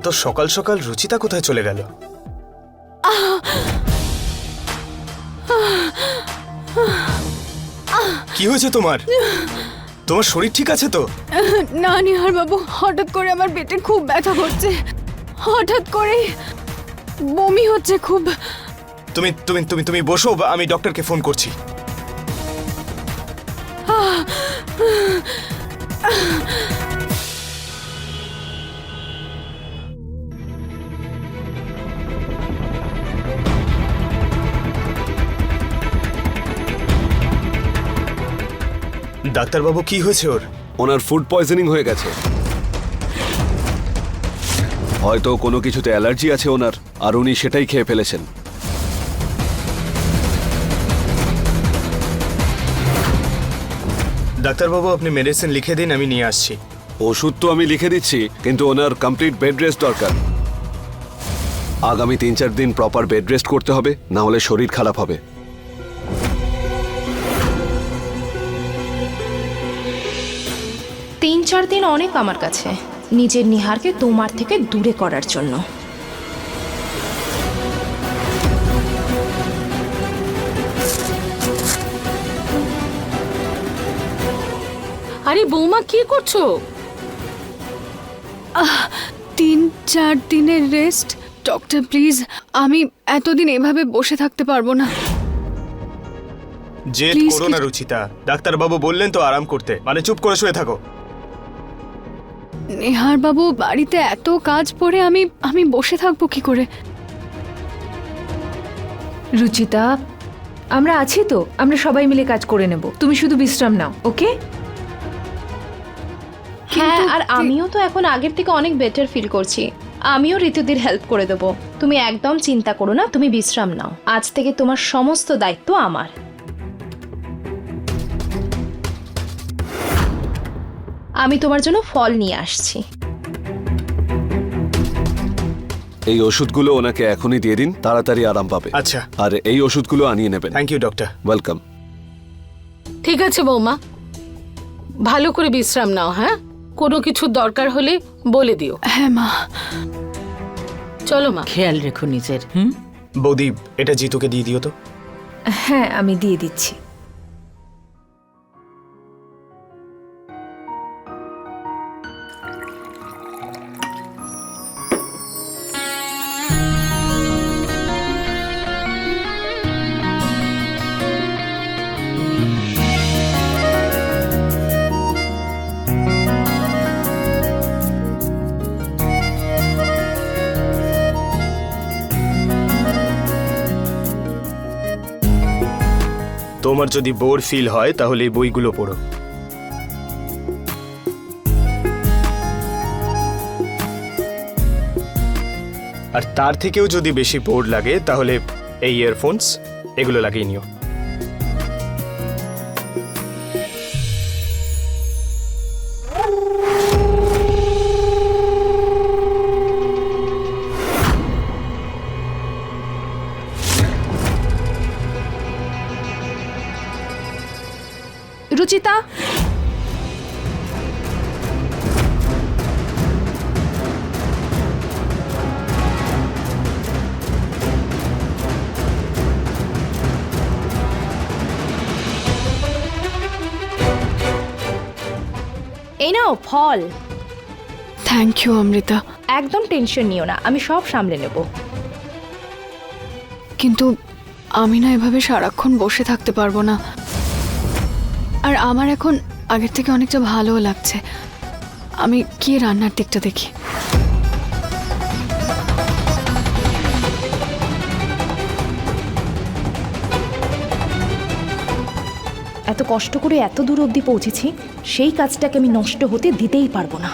এত সকাল সকাল রুচিতা কোথায় চলে গেল? কি হয়েছে তোমার? তোমার শরীর ঠিক আছে তো? না নিহার বাবু হঠাৎ করে আমার পেটে খুব ব্যথা করছে। হঠাৎ করে বমি হচ্ছে খুব। তুমি তুমি তুমি তুমি বসো বা আমি ডক্টরকে ফোন করছি। ডাক্তারবাবু কি হয়েছে ওর? ওনার ফুড পয়জনিং হয়ে গেছে। হয়তো কোনো কিছুতে অ্যালার্জি আছে ওনার আর উনি সেটাই খেয়ে ফেলেছেন। ডাক্তারবাবু আপনি মেডিসিন লিখে দিন আমি নিয়ে আসছি। ওষুধ তো আমি লিখে দিচ্ছি কিন্তু ওনার কমপ্লিট বেড রেস্ট দরকার। আগামী তিন চার দিন প্রপার বেড রেস্ট করতে হবে না হলে শরীর খারাপ হবে। চার দিন অনেক আমার কাছে। নিজের নিহারকে তোমার থেকে দূরে করার জন্য। আরে বৌমা কি করছ? তিন চার দিনের রেস্ট। ডক্টর প্লিজ আমি এতদিন এভাবে বসে থাকতে পারব না। জেদ করো না রুচিতা। ডাক্তারবাবু বললেন তো আরাম করতে। মানে চুপ করে শুয়ে থাকো। নেহার বাবু বাড়িতে এত কাজ পড়ে আমি আমি বসে থাকব কি করে? রুচিতা আমরা আছি তো আমরা সবাই মিলে কাজ করে নেব। তুমি শুধু বিশ্রাম নাও ওকে? হ্যাঁ আর আমিও তো এখন আগের থেকে অনেক বেটার ফিল করছি। আমিও ঋতুদির হেল্প করে দেবো। তুমি একদম চিন্তা করো না তুমি বিশ্রাম নাও। আজ থেকে তোমার সমস্ত দায়িত্ব আমার। আমি তোমার জন্য ফল নিয়ে আসছি। এই ওষুধগুলো ওনাকে এখনই দিয়ে দিন তাড়াতাড়ি আরাম পাবে। আচ্ছা। আর এই ওষুধগুলো আনিয়ে নেবেন। থ্যাংক ইউ ডক্টর ওয়েলকাম ঠিক আছে বৌমা। ভালো করে বিশ্রাম নাও হ্যাঁ? কোনো কিছু দরকার হলে বলে দিও। হ্যাঁ মা। চলো মা। খেয়াল রেখো নিজের হুম? বৌদি এটা জিতুকে দিয়ে দিও তো। হ্যাঁ আমি দিয়ে দিচ্ছি। তোমার যদি বোর ফিল হয়, তাহলে এই বইগুলো পড়ো। আর তার থেকেও যদি বেশি বোর লাগে, তাহলে এই ইয়ারফোনস এগুলো লাগিয়ে নিও। এই নাও ফল। থ্যাংক ইউ অমৃতা একদম টেনশন নিও না আমি সব সামলে নেব। কিন্তু আমি না এভাবে সারাক্ষণ বসে থাকতে পারব না। আর আমার এখন আগের থেকে অনেকটা ভালোও লাগছে। আমি কি রান্নার দিকটা দেখি। এত কষ্ট করে এত দূর অবধি পৌঁছেছি, সেই কাজটাকে আমি নষ্ট হতে দিতেই পারব না।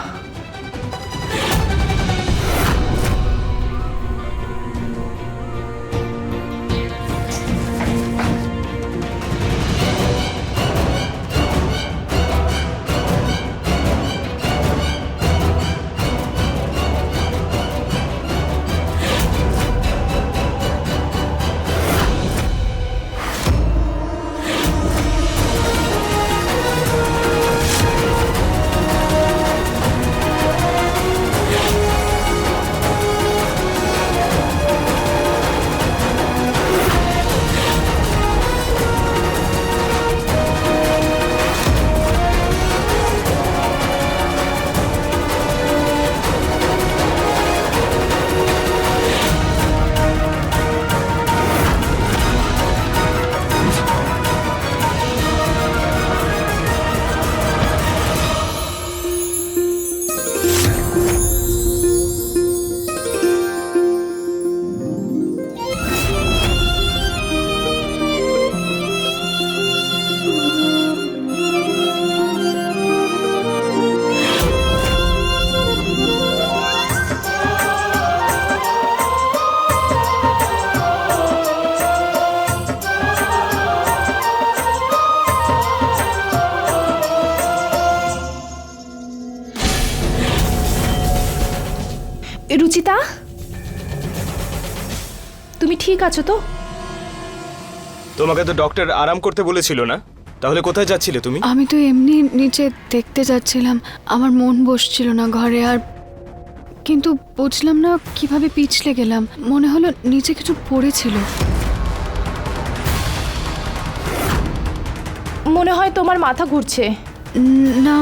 রুচিতা তুমি ঠিক আছো তো? তোমাকে তো ডক্টর আরাম করতে বলেছিল না? তাহলে কোথায় যাচ্ছিলে তুমি? আমি তো এমনি নিচে দেখতে যাচ্ছিলাম। আমার মন বসছিল না ঘরে আর কিন্তু বুঝলাম না কীভাবে পিছলে গেলাম। মনে হলো নিচে কিছু পড়েছিল। মনে হয় তোমার মাথা ঘুরছে। না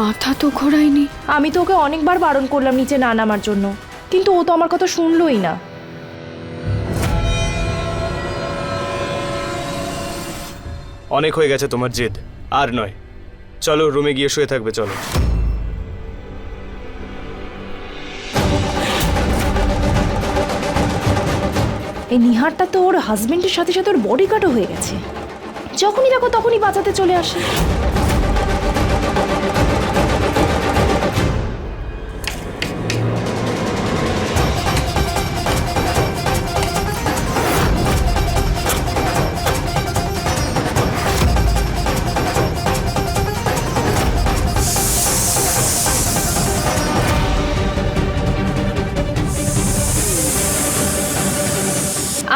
মাথা তো ঘোরায়নি। আমি তো ওকে অনেকবার বারণ করলাম নিচে না নামার জন্য। কিন্তু ও তো আমার কথা শুনলোই না। অনেক হয়ে গেছে তোমার জেদ আর নয়। চলো রুমে গিয়ে শুয়ে থাকবে চলো। এই নিহারটা তো ওর হাজবেন্ডের সাথে সাথে ওর বডিগার্ডও হয়ে গেছে। যখনই দেখো তখনই বাঁচাতে চলে আসে।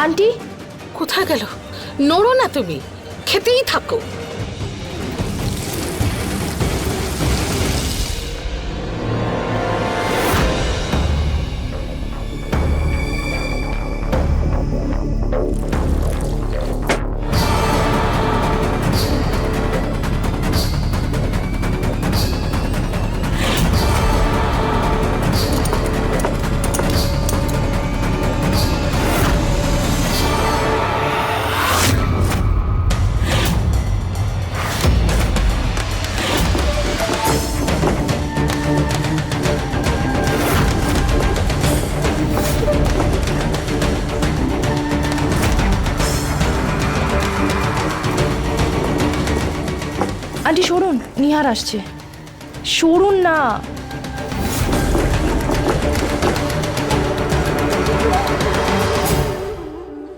আন্টি? কোথায় গেল? নড়ো না তুমি। খেতেই থাকো। নিহার আসছে। সরুন না।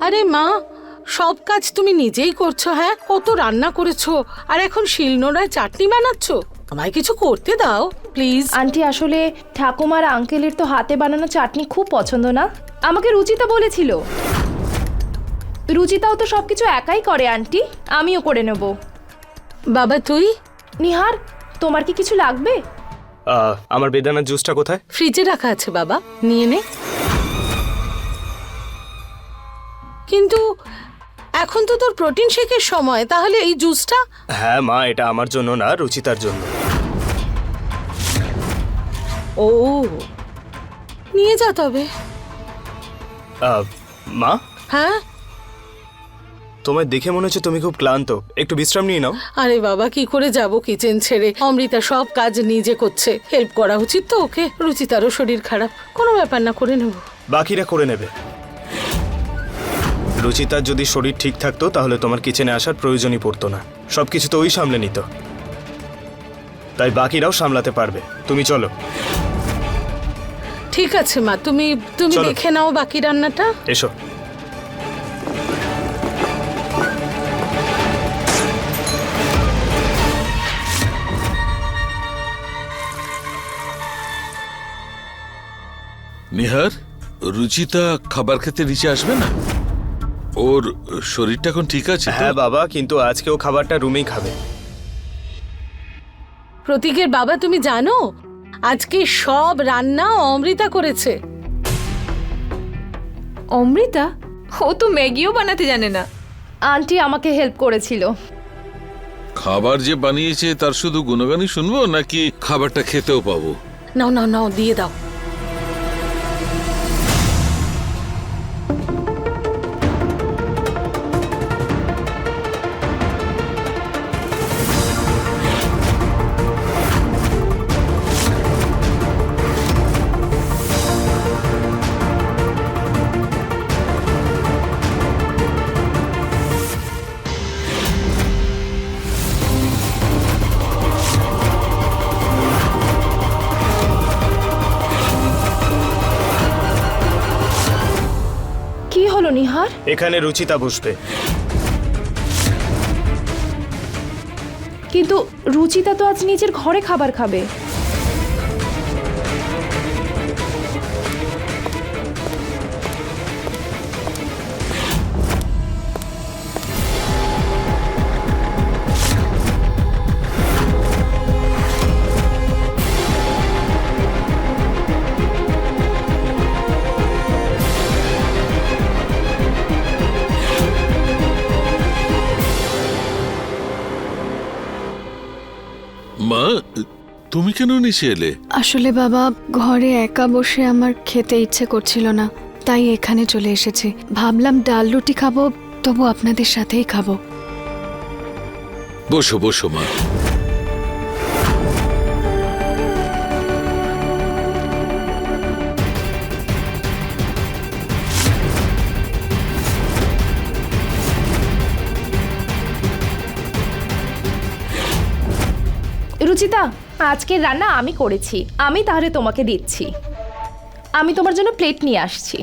আরে মা সব কাজ তুমি নিজেই করছ হ্যাঁ? কত রান্না করেছ আর এখন শিলনোড়ায় চাটনি বানাচ্ছ? আমায় কিছু করতে দাও প্লিজ আন্টি আসলে ঠাকুমার আঙ্কেলের তো হাতে বানানো চাটনি খুব পছন্দ না? আমাকে রুচিতা বলেছিল। রুচিতাও তো সবকিছু একাই করে আন্টি। আমিও করে নেব। বাবা তুই? নিহার তোমার কি কিছু লাগবে? আহ, আমার বেদানার জুসটা কোথায়? ফ্রিজে রাখা আছে বাবা। নিয়ে নে। কিন্তু এখন তো তোর প্রোটিন শেকের সময় তাহলে এই জুসটা? হ্যাঁ মা এটা আমার জন্য না রুচিতার জন্য। ও নিয়ে যা তবে। আহ, মা? হ্যাঁ? তোমায় দেখে মনে হচ্ছে তুমি খুব ক্লান্ত। একটু বিশ্রাম নিয়ে নাও। আরে বাবা কি করে যাব কিচেন ছেড়ে? অমৃতা সব কাজ নিজে করছে। হেল্প করা উচিত তো ওকে। রুচিতারও শরীর খারাপ। কোনো ব্যাপার না করে নেব। বাকিরা করে নেবে। রুচিতার যদি শরীর ঠিক থাকতো তাহলে তোমার কিচেনে আসার প্রয়োজনই পড়তো না। সবকিছু তো ওই সামলে নিত। তাই বাকিরাও সামলাতে পারবে। তুমি চলো। ঠিক আছে মা। তুমি তুমি চলো। দেখে নাও বাকি রান্নাটা। এসো। নিহার রুচিতা খাবার খেতে নিচে আসবে না? ওর শরীরটা এখন ঠিক আছে হ্যাঁ বাবা কিন্তু আজকে ও খাবারটা রুমেই খাবে। প্রতীকের বাবা তুমি জানো? আজকে সব রান্না অমৃতা করেছে। অমৃতা? ও তো ম্যাগিও বানাতে জানে না। আন্টি আমাকে হেল্প করেছিল। খাবার যে বানিয়েছে তার শুধু গুণগানই শুনব নাকি খাবারটা খেতেও পাবো? নাও নাও নাও দিয়ে দাও। নিহার এখানে রুচিতা বসবে। কিন্তু রুচিতা তো আজ নিজের ঘরে খাবার খাবে। মা তুমি কেন নিচে এলে? আসলে বাবা ঘরে একা বসে আমার খেতে ইচ্ছে করছিল না তাই এখানে চলে এসেছি। ভাবলাম ডাল রুটি খাব তবু আপনাদের সাথেই খাব। বসো বসো মা। রুচিতা আজকের রান্না আমি করেছি। আমি তাহলে তোমাকে দিচ্ছি। আমি তোমার জন্য প্লেট নিয়ে আসছি।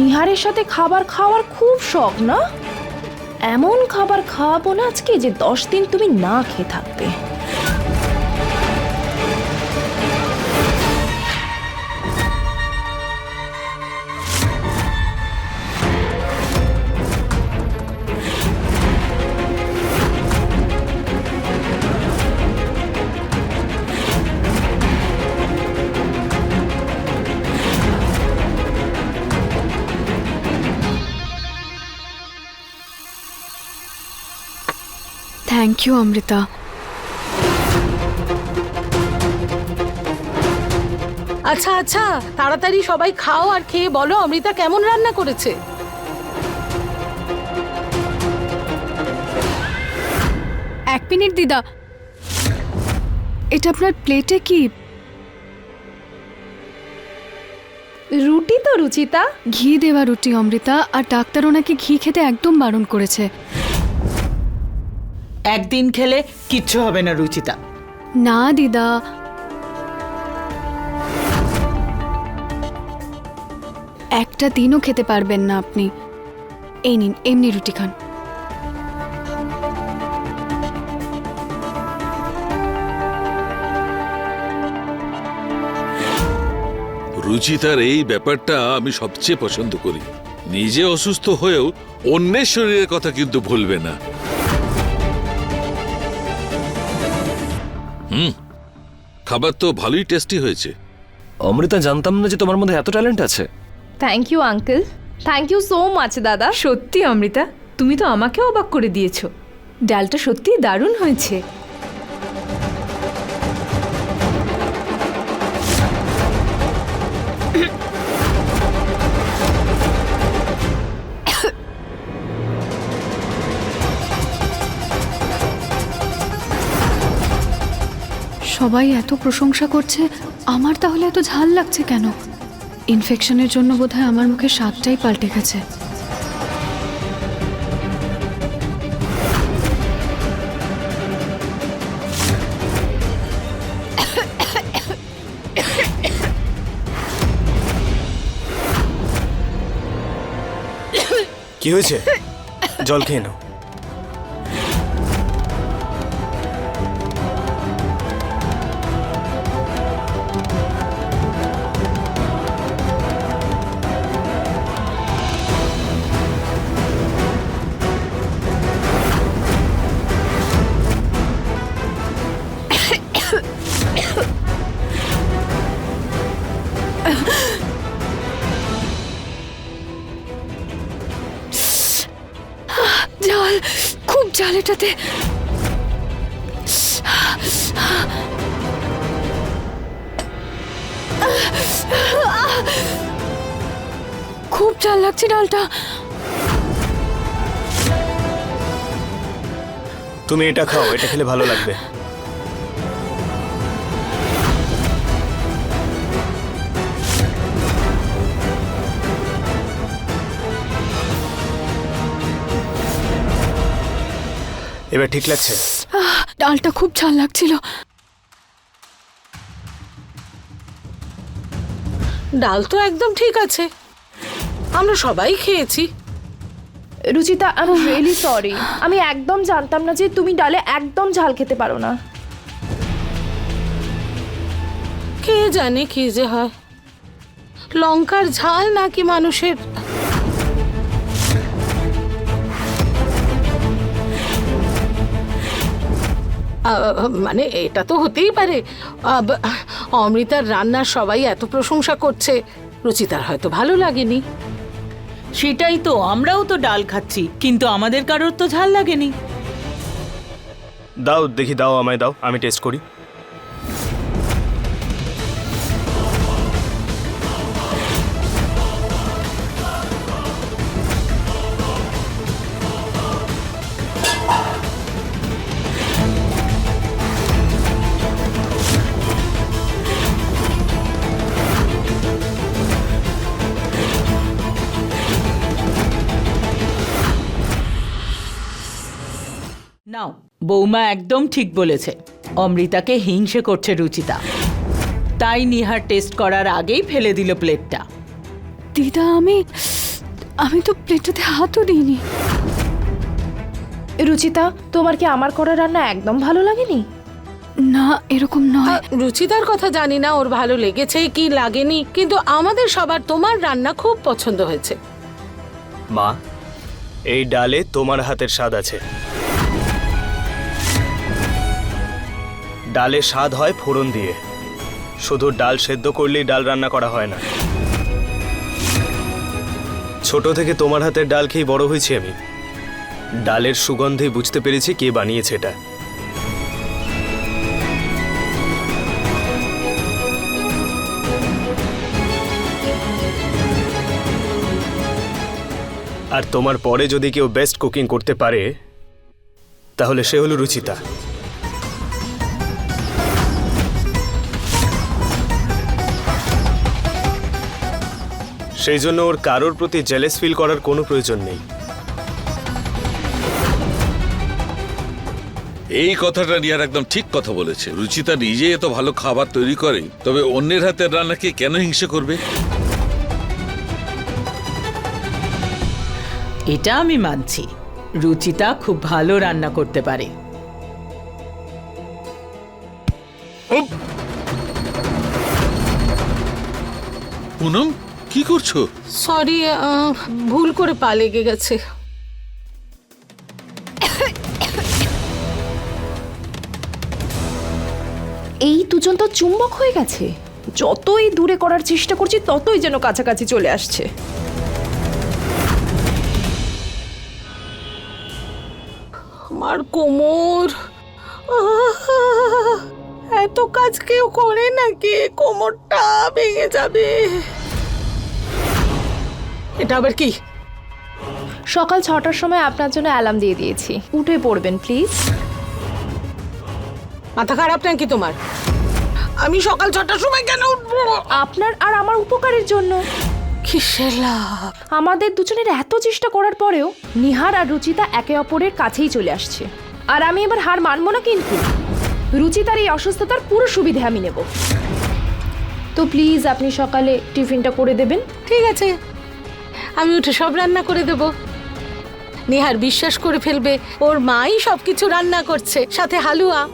নিহারের সাথে খাবার খাওয়ার খুব শখ, না? এমন খাবার খাওয়াবো না আজকে যে দশ দিন তুমি না খেয়ে থাকবে। থ্যাংক ইউ অমৃতা আচ্ছা আচ্ছা তাড়াতাড়ি সবাই খাও আর খেয়ে বলো অমৃতা কেমন রান্না করেছে? এক মিনিট দিদা। এটা আপনার প্লেটে কি? রুটি তো রুচিতা। ঘি দেওয়া রুটি অমৃতা আর ডাক্তার ওনাকে ঘি খেতে একদম বারণ করেছে। একদিন খেলে কিচ্ছু হবে না রুচিতা। না দিদা। একটা দিনও খেতে পারবেন না আপনি। এই নিন এমনি রুটি খান। রুচিতার এই ব্যাপারটা আমি সবচেয়ে পছন্দ করি। নিজে অসুস্থ হয়েও অন্যের শরীরের কথা কিন্তু ভুলবে না। খাবার তো ভালোই টেস্টি হয়েছে। অমৃতা জানতাম না যে তোমার মধ্যে এত ট্যালেন্ট আছে। Thank you uncle thank you so much দাদা। সত্যি অমৃতা তুমি তো আমাকেও অবাক করে দিয়েছ। ডালটা সত্যিই দারুণ হয়েছে। সবাই এত প্রশংসা করছে, আমার তাহলে এত ঝাল লাগছে কেন? ইনফেকশনের জন্য বোধহয় আমার মুখে স্বাদটাই পাল্টে গেছে। কি হয়েছে? জল খেয়ে নাও। ঝাল খুব চাল লাগছে ডালটা। তুমি এটা খাও এটা খেলে ভালো লাগবে। এবার ঠিক লাগছে? ডালটা খুব ঝাল লাগছিল। ডাল তো একদম ঠিক আছে। আমরা সবাই খেয়েছি। Ruchita I am really sorry আমি একদম জানতাম না যে তুমি ডালে একদম ঝাল খেতে পারো না। কে জানে কি যে হয়। লঙ্কার ঝাল নাকি মানুষের? মানে এটা তো হতেই পারে। অমৃতার রান্না সবাই এত প্রশংসা করছে। রুচিতার হয়তো ভালো লাগেনি। সেটাই তো আমরাও তো ডাল খাচ্ছি কিন্তু আমাদের কারোর তো ঝাল লাগেনি। দাও দেখি দাও আমায় দাও আমি টেস্ট করি। বৌমা একদম ঠিক বলেছে। অমৃতাকে হিংসে করছে রুচিতা। তাই নিহার টেস্ট করার আগেই ফেলে দিল প্লেটটা দিদা আমি আমি তো প্লেটটাতে হাতও দিইনি। রুচিতা তোমার কি আমার করা রান্না একদম ভালো লাগেনি? না এরকম নয়। রুচিতার কথা জানি না ওর ভালো লেগেছে কি লাগেনি কিন্তু আমাদের সবার তোমার রান্না খুব পছন্দ হয়েছে। মা এই ডালে তোমার হাতের স্বাদ আছে। ডালে স্বাদ হয় ফোড়ন দিয়ে। শুধু ডাল সেদ্ধ করলেই ডাল রান্না করা হয় না। ছোট থেকে তোমার হাতের ডাল খেয়ে বড় হয়েছি আমি। ডালের সুগন্ধে বুঝতে পেরেছি কে বানিয়েছে এটা। আর তোমার পরে যদি কেউ বেস্ট কুকিং করতে পারে, তাহলে সে হলো রুচিতা। সেই জন্য ওর কারোর প্রতি জেলেস ফিল করার কোনো প্রয়োজন নেই। এই কথাটা নিয়ার একদম ঠিক কথা বলেছে। রুচিতা নিজে এত ভালো খাবার তৈরি করে তবে অন্যের হাতের রান্নাকে কেন হিংসে করবে? এটা আমি মানছি। রুচিতা খুব ভালো রান্না করতে পারে। পুনম? কি করছ? সরি ভুল করে পা লেগে গেছে। এই দুজন তো চুম্বক হয়ে গেছে। যতই দূরে করার চেষ্টা করছি ততই যেন কাছাকাছি চলে আসছে। আমার কোমর এত কাজ কেউ করে নাকি? কোমরটা ভেঙে যাবে। এটা আবার কি? সকাল ছটার সময় আপনার জন্য অ্যালার্ম দিয়ে দিয়েছি। উঠে পড়বেন প্লিজ। মাথা খারাপ নাকি তোমার? আমি সকাল ছটার সময় কেন উঠবো? আপনার আর আমার উপকারের জন্য। আমাদের দুজনের এত চেষ্টা করার পরেও নিহার আর রুচিতা একে অপরের কাছেই চলে আসছে। আর আমি এবার হার মানব না কিন্তু। রুচিতার এই অসুস্থতার পুরো সুবিধে আমি নেব। তো প্লিজ আপনি সকালে টিফিনটা করে দেবেন। ঠিক আছে। আমি উঠে সব রান্না করে দেব। নেহার বিশ্বাস করে ফেলবে ওর মাই সব কিছু রান্না করছে সাথে হালুয়া।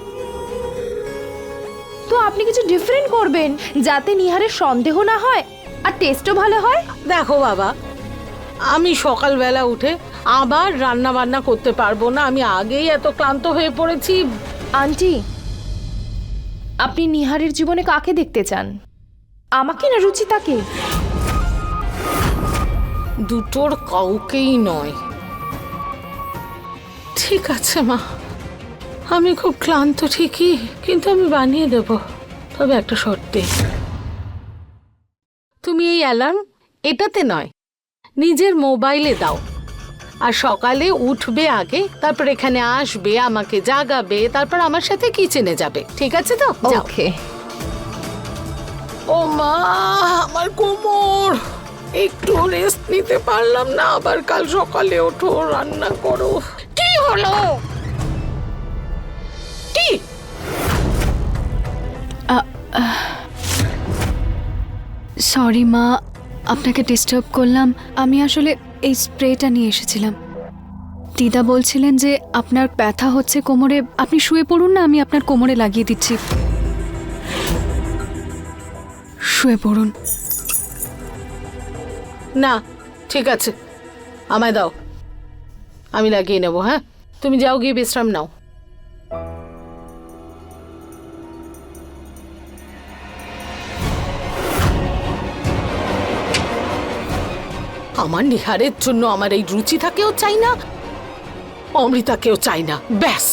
তো আপনি কিছু ডিফারেন্ট করবেন যাতে নিহারের সন্দেহ না হয় আর টেস্টও ভালো হয়? দেখো বাবা আমি সকালবেলা উঠে আবার রান্না বান্না করতে পারব না আমি আগেই এত ক্লান্ত হয়ে পড়েছি। আন্টি আপনি নিহারের জীবনে কাকে দেখতে চান? আমাকে না রুচিতাকে? দুটোর কাউকেই নয়। ঠিক আছে মা। আমি খুব ক্লান্ত ঠিকই কিন্তু আমি বানিয়ে দেব। তবে একটা শর্তে। তুমি এই অ্যালার্ম এটাতে নয় নিজের মোবাইলে দাও। আর সকালে উঠবে আগে তারপর এখানে আসবে আমাকে জাগাবে তারপর আমার সাথে কিচেনে যাবে। ঠিক আছে তো? ওকে। ও মা আমার কোমর! একটু রেস্ট নিতে পারলাম না আবার কাল সকালে ওঠো রান্না করো। কি হলো? কি? সরি মা আপনাকে ডিস্টার্ব করলাম। আমি আসলে এই স্প্রেটা নিয়ে এসেছিলাম। দিদা বলছিলেন যে আপনার ব্যথা হচ্ছে কোমরে আপনি শুয়ে পড়ুন না আমি আপনার কোমরে লাগিয়ে দিচ্ছি। শুয়ে পড়ুন। না, ঠিক আছে। আমায় দাও। আমি লাগিয়ে নেব হ্যাঁ? তুমি যাও গিয়ে বিশ্রাম নাও। আমার নিহারের জন্য আমার এই রুচিটাকেও চাই না, অমৃতাকেও চাই না। ব্যাস।